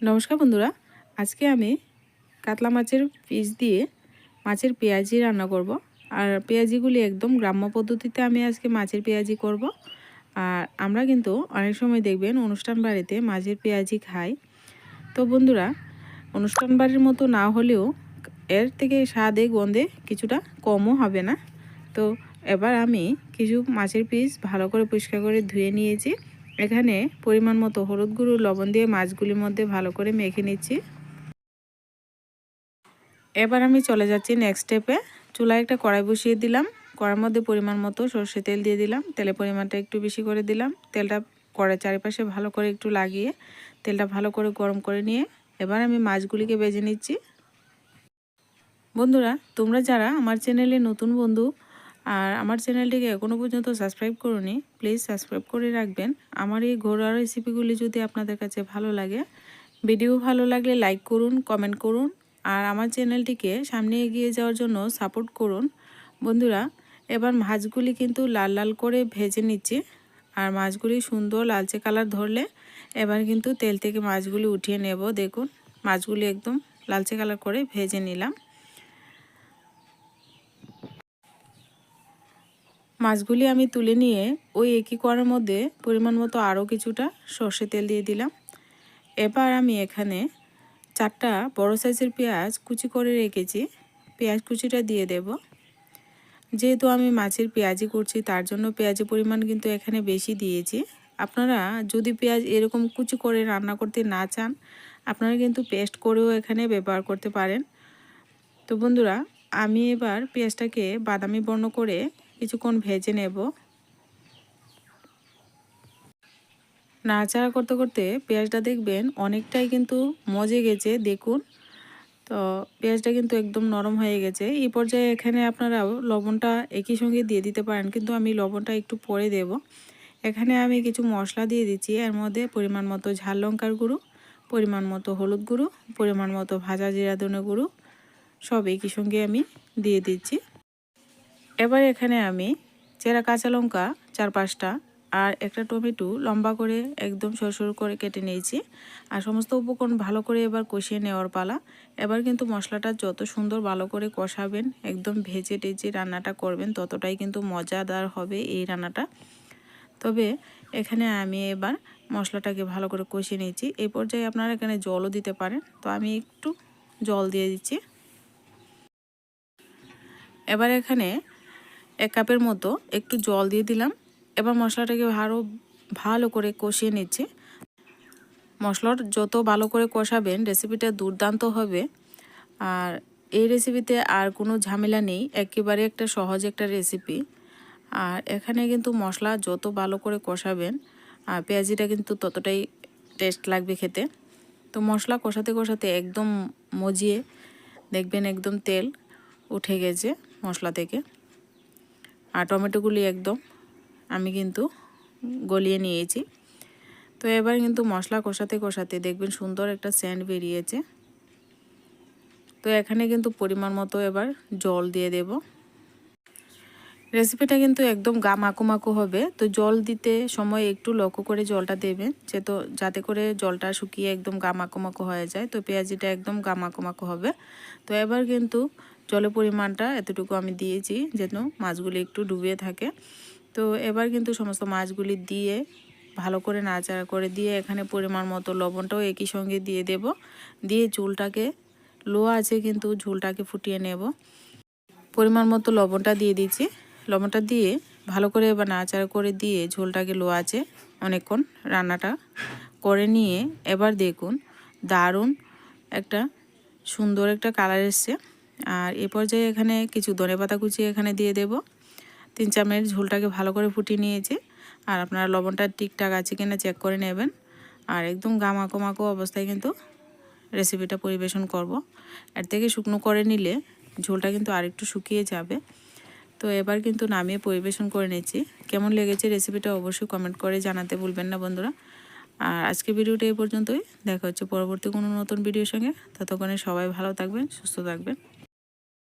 নমস্কার বন্ধুরা, আজকে আমি কাতলা মাছের পিস দিয়ে মাছের পেঁয়াজি রান্না করব। আর পেঁয়াজিগুলি একদম গ্রাম্য পদ্ধতিতে আমি আজকে মাছের পেঁয়াজি করব। আর আমরা কিন্তু অনেক সময় দেখবেন অনুষ্ঠান বাড়িতে মাছের পেঁয়াজি খাই। তো বন্ধুরা, অনুষ্ঠান বাড়ির মতো না হলেও এর থেকে স্বাদে, গন্ধে কিছুটা কমও হবে না। তো এবার আমি কিছু মাছের পিস ভালো করে পরিষ্কার করে ধুয়ে নিয়েছি। এখানে পরিমাণ মতো হলুদ গুঁড়ো, লবণ দিয়ে মাছগুলির মধ্যে ভালো করে মেখে নিচ্ছি। এবার আমি চলে যাচ্ছি নেক্সট স্টেপে চুলায় একটা কড়াই বসিয়ে দিলাম। কড়ার মধ্যে পরিমাণ মতো সর্ষে তেল দিয়ে দিলাম। তেলের পরিমাণটা একটু বেশি করে দিলাম। তেলটা কড়াই চারিপাশে ভালো করে একটু লাগিয়ে তেলটা ভালো করে গরম করে নিয়ে এবার আমি মাছগুলিকে বেজে নিচ্ছি। বন্ধুরা, তোমরা যারা আমার চ্যানেলে নতুন বন্ধু আর আমার চ্যানেলটিকে এখনও পর্যন্ত সাবস্ক্রাইব করুনি প্লিজ সাবস্ক্রাইব করে রাখবেন। আমার এই ঘরোয়া রেসিপিগুলি যদি আপনাদের কাছে ভালো লাগে ভিডিও ভালো লাগলে লাইক করুন কমেন্ট করুন, আর আমার চ্যানেলটিকে সামনে এগিয়ে যাওয়ার জন্য সাপোর্ট করুন। বন্ধুরা, এবার মাছগুলি কিন্তু লাল লাল করে ভেজে নিচ্ছি, আর মাছগুলি সুন্দর লালচে কালার ধরলে এবার কিন্তু তেল থেকে মাছগুলি উঠিয়ে নেব। দেখুন, মাছগুলি একদম লালচে কালার করে ভেজে নিলাম। মাছগুলি আমি তুলে নিয়ে ওই একই করার মধ্যে পরিমাণ মতো আরও কিছুটা সর্ষে তেল দিয়ে দিলাম। এবার আমি এখানে চারটা বড় সাইজের পেঁয়াজ কুচি করে রেখেছি। পেঁয়াজ কুচিটা দিয়ে দেব। যেহেতু আমি মাছের পেঁয়াজি করছি, তার জন্য পেঁয়াজের পরিমাণ কিন্তু এখানে বেশি দিয়েছি। আপনারা যদি পেঁয়াজ এরকম কুচি করে রান্না করতে না চান, আপনারা কিন্তু পেস্ট করেও এখানে ব্যবহার করতে পারেন। তো বন্ধুরা, আমি এবার পেঁয়াজটাকে বাদামি বর্ণ করে কিছুক্ষণ ভেজে নেব। নাড়াচাড়া করতে করতে পেঁয়াজটা দেখবেন অনেকটাই কিন্তু মজে গেছে, দেখুন। তো পেঁয়াজটা কিন্তু একদম নরম হয়ে গেছে। এই পর্যায়ে এখানে আপনারা লবণটা একই সঙ্গে দিয়ে দিতে পারেন, কিন্তু আমি লবণটা একটু পরে দেব। এখানে আমি কিছু মশলা দিয়ে দিচ্ছি, এর মধ্যে পরিমাণ মতো ঝাল লঙ্কার গুঁড়ো, পরিমাণ মতো হলুদ গুঁড়ো, পরিমাণ মতো ভাজা জিরা ধনে গুঁড়ো, সব একই সঙ্গে আমি দিয়ে দিচ্ছি। এবার এখানে আমি চেরা কাঁচা লঙ্কা চার পাঁচটা আর একটা টমেটো লম্বা করে একদম সরু সরু করে কেটে নিয়েছি। আর সমস্ত উপকরণ ভালো করে এবার কষিয়ে নেওয়ার পালা। এবার কিন্তু মশলাটা যত সুন্দর ভালো করে কষাবেন, একদম ভেজে টেজে রান্নাটা করবেন, ততটাই কিন্তু মজাদার হবে এই রান্নাটা। তবে এখানে আমি এবার মশলাটাকে ভালো করে কষিয়ে নিয়েছি। এই পর্যায়ে আপনারা এখানে জলও দিতে পারেন। তো আমি একটু জল দিয়ে দিচ্ছি। এবার এখানে এক কাপের মতো একটু জল দিয়ে দিলাম। এবার মশলাটাকে আরও ভালো করে কষিয়ে নিচ্ছি। মশলার যত ভালো করে কষাবেন রেসিপিটা দুর্দান্ত হবে। আর এই রেসিপিতে আর কোনো ঝামেলা নেই, একেবারে একটা সহজ একটা রেসিপি আর এখানে কিন্তু মশলা যত ভালো করে কষাবেন আর পেঁয়াজিটা কিন্তু ততটাই টেস্ট লাগবে খেতে। তো মশলা কষাতে কষাতে একদম মজিয়ে দেখবেন একদম তেল উঠে গেছে মশলা থেকে। আর টমেটোগুলি একদম আমি কিন্তু গলিয়ে নিয়েছি। তো এবার কিন্তু মশলা কষাতে কষাতে দেখবেন সুন্দর একটা স্যান্ড বেরিয়েছে। তো এখানে কিন্তু পরিমাণ মতো এবার জল দিয়ে দেব। রেসিপিটা কিন্তু একদম গা মাকু মাকু হবে। তো জল দিতে সময় একটু লক্ষ্য করে জলটা দেবেন। যে তো যাতে করে জলটা শুকিয়ে একদম গা মাকু মাকু হয়ে যায়, তো পেঁয়াজিটা একদম গা মাকু মাকু হবে। তো এবার কিন্তু জলের পরিমাণটা এতটুকু আমি দিয়েছি যেন মাছগুলি একটু ডুবিয়ে থাকে। তো এবার কিন্তু সমস্ত মাছগুলি দিয়ে ভালো করে নাচাড়া করে দিয়ে এখানে পরিমাণ মতো লবণটাও একই সঙ্গে দিয়ে দেব। দিয়ে ঝুলটাকে, লো আছে কিন্তু ঝুলটাকে ফুটিয়ে নেব। পরিমাণ মতো লবণটা দিয়ে দিচ্ছি। লবণটা দিয়ে ভালো করে এবার নাচাড়া করে দিয়ে ঝোলটাকে লো আছে অনেকক্ষণ রান্নাটা করে নিয়ে এবার দেখুন, দারুণ একটা সুন্দর একটা কালার এসছে। আর এ পর্যায়ে এখানে কিছু ধনে পাতা কুচিয়ে এখানে দিয়ে দেব। তিন চার মিনিট ঝোলটাকে ভালো করে ফুটিয়ে নিয়েছি। আর আপনারা লবণটা ঠিকঠাক আছে কিনা চেক করে নেবেন। আর একদম গামাকো মাকো অবস্থায় কিন্তু রেসিপিটা পরিবেশন করব। এর থেকে শুকনো করে নিলে ঝোলটা কিন্তু আরেকটু শুকিয়ে যাবে। তো এবার কিন্তু নামিয়ে পরিবেশন করে নিচ্ছি। কেমন লেগেছে রেসিপিটা অবশ্যই কমেন্ট করে জানাতে ভুলবেন না বন্ধুরা। আর আজকে ভিডিওটা এই পর্যন্তই। দেখা হচ্ছে পরবর্তী কোনো নতুন ভিডিওর সঙ্গে। ততক্ষণে সবাই ভালো থাকবেন, সুস্থ থাকবেন।